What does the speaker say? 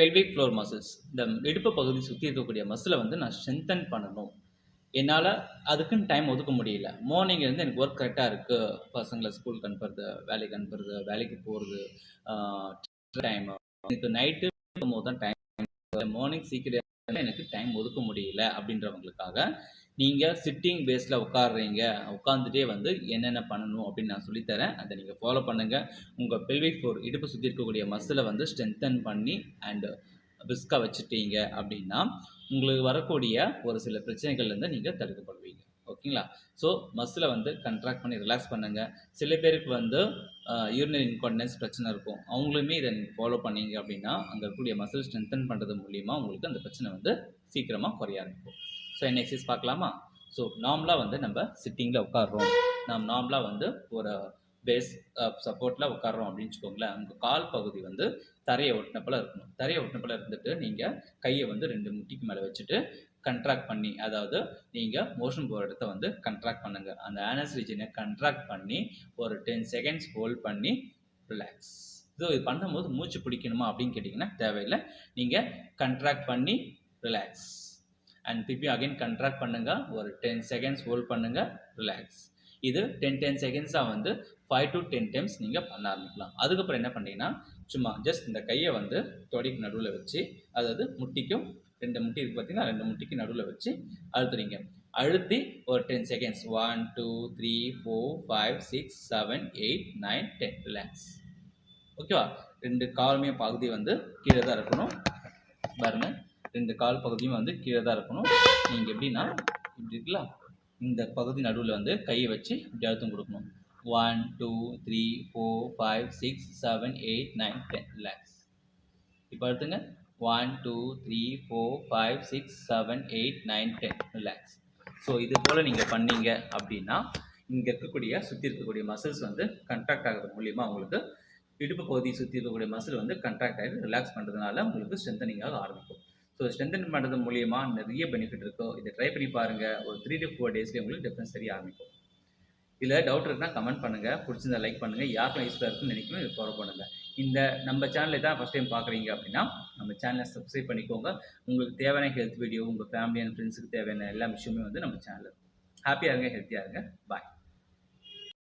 Pelvic floor muscles இந்த இடுப்பு பகுதி சுற்றி இருக்கக்கூடிய மசிலை வந்து நான் ஸ்ட்ரென்தன் பண்ணணும். என்னால் அதுக்குன்னு டைம் ஒதுக்க முடியல. மார்னிங் இருந்து எனக்கு ஒர்க் கரெக்டாக இருக்குது பசங்களை ஸ்கூலுக்கு அனுப்புறது வேலைக்கு அனுப்புறது வேலைக்கு போகிறது டைம் எனக்கு நைட்டு போது தான் டைம் மார்னிங் சீக்கிரம் எனக்கு டைம் ஒதுக்க முடியல அப்படின்றவங்களுக்காக நீங்கள் சிட்டிங் பேஸில் உட்காடுறீங்க உட்காந்துட்டே வந்து என்னென்ன பண்ணணும் அப்படின்னு நான் சொல்லித்தரேன். அதை நீங்கள் ஃபாலோ பண்ணுங்கள் உங்கள் பெல்விக் ஃபோர் இடுப்பு சுற்றி இருக்கக்கூடிய மசிலை வந்து ஸ்ட்ரென்தன் பண்ணி அண்டு பிஸ்காக வச்சுட்டீங்க அப்படின்னா உங்களுக்கு வரக்கூடிய ஒரு சில பிரச்சனைகள்லேருந்து நீங்கள் தடுக்கப்படுவீங்க. ஓகேங்களா? ஸோ மசிலை வந்து கண்ட்ராக்ட் பண்ணி ரிலாக்ஸ் பண்ணுங்கள் சில பேருக்கு வந்து யூரினரி இன்கான்டன்ஸ் பிரச்சனை இருக்கும். அவங்களுமே இதை நீங்கள் ஃபாலோ பண்ணீங்க அப்படின்னா அங்கே இருக்கக்கூடிய மசில் ஸ்ட்ரென்தன் பண்ணுறது மூலிமா உங்களுக்கு அந்த பிரச்சனை வந்து சீக்கிரமாக குறைய ஆரம்பிக்கும். ஸோ என்ன எக்ஸசைஸ் பார்க்கலாமா? ஸோ நார்மலாக வந்து நம்ம சிட்டிங்கில் உட்காடுறோம் நாம் நார்மலாக வந்து ஒரு பேஸ் சப்போர்ட்டில் உட்காடுறோம் அப்படின்னு வச்சுக்கோங்களேன். உங்கள் கால் பகுதி வந்து தரையை ஒட்டினப்பல இருக்கணும். தரையை ஒட்டினப்பல இருந்துட்டு நீங்கள் கையை வந்து ரெண்டு முட்டிக்கு மேலே வச்சுட்டு கண்ட்ராக்ட் பண்ணி அதாவது நீங்கள் மோஷன் போகிற இடத்த வந்து கண்ட்ராக்ட் பண்ணுங்கள் அந்த ஆனஸ் ரீஜனை கண்ட்ராக்ட் பண்ணி ஒரு டென் செகண்ட்ஸ் ஹோல்ட் பண்ணி ரிலாக்ஸ் ஸோ இது பண்ணும்போது மூச்சு பிடிக்கணுமா அப்படின்னு கேட்டிங்கன்னா தேவையில்லை. நீங்கள் கண்ட்ராக்ட் பண்ணி ரிலாக்ஸ் அண்ட் திருப்பி அகைன் கண்ட்ராக்ட் பண்ணுங்கள் ஒரு டென் செகண்ட்ஸ் ஹோல்ட் பண்ணுங்கள் ரிலாக்ஸ் இது டென் டென் செகண்ட்ஸாக வந்து ஃபைவ் டு டென் டைம்ஸ் நீங்கள் பண்ண ஆரம்பிக்கலாம். அதுக்கப்புறம் என்ன பண்ணிங்கன்னா சும்மா ஜஸ்ட் இந்த கையை வந்து தொடைக்கு நடுவில் வச்சு அதாவது முட்டிக்கும் ரெண்டு முட்டி இருக்குது பார்த்தீங்கன்னா ரெண்டு முட்டிக்கு நடுவில் வச்சு அழுத்துறீங்க. அழுத்தி ஒரு ten seconds one two three four five six seven eight nine ten relax ஓகேவா ரெண்டு காலுமே பகுதி வந்து கீழே தான் இருக்கணும். பாருங்கள் ரெண்டு கால் பகுதியும் வந்து கீழே தான் இருக்கணும். நீங்கள் எப்படின்னா இப்படி இருக்குல்ல? இந்த பகுதி நடுவில் வந்து கையை வச்சு இப்படி அழுத்தம் கொடுக்கணும். One two three four five six seven eight nine ten relax இப்போ அடுத்துங்க one two three four five six seven eight nine ten relax so இது போல் நீங்கள் பண்ணீங்க அப்படின்னா இங்கே இருக்கக்கூடிய சுற்றி இருக்கக்கூடிய மசில்ஸ் வந்து கண்ட்ராக்ட் ஆகிறது மூலியமாக உங்களுக்கு இடுப்பு பகுதியை சுற்றி இருக்கக்கூடிய மசில் வந்து கண்ட்ராக்ட் ஆகி ரிலாக்ஸ் பண்ணுறதுனால உங்களுக்கு ஸ்ட்ரென்தனிங்காக ஆரம்பிக்கும். ஸோ ஸ்ட்ரென்தன் பண்ணுறது மூலியமாக நிறைய பெனிஃபிட் இருக்கும். இதை ட்ரை பண்ணி பாருங்கள் ஒரு த்ரீ டு ஃபோர் டேஸ்லேயே உங்களுக்கு டிஃப்ரென்ஸ் தெரிய ஆரம்பிக்கும். இதில் டவுட் இருக்குன்னா கமெண்ட் பண்ணுங்கள் பிடிச்சிருந்தா லைக் பண்ணுங்கள் யாருக்கும் யூஸ்ஃபுல்லாக இருக்குன்னு நினைக்கணும் இது ஃபாலோ பண்ணுங்கள் இந்த நம்ம சேனலை தான் ஃபஸ்ட் டைம் பார்க்குறீங்க அப்படின்னா நம்ம சேனலை சப்ஸ்கிரைப் பண்ணிக்கோங்க. உங்களுக்கு தேவையான ஹெல்த் வீடியோ உங்கள் ஃபேமிலி அண்ட் ஃப்ரெண்ட்ஸுக்கு தேவையான எல்லா விஷயமே வந்து நம்ம சேனலில் ஹாப்பியாக இருங்க ஹெல்த்தியாக இருங்க பாய்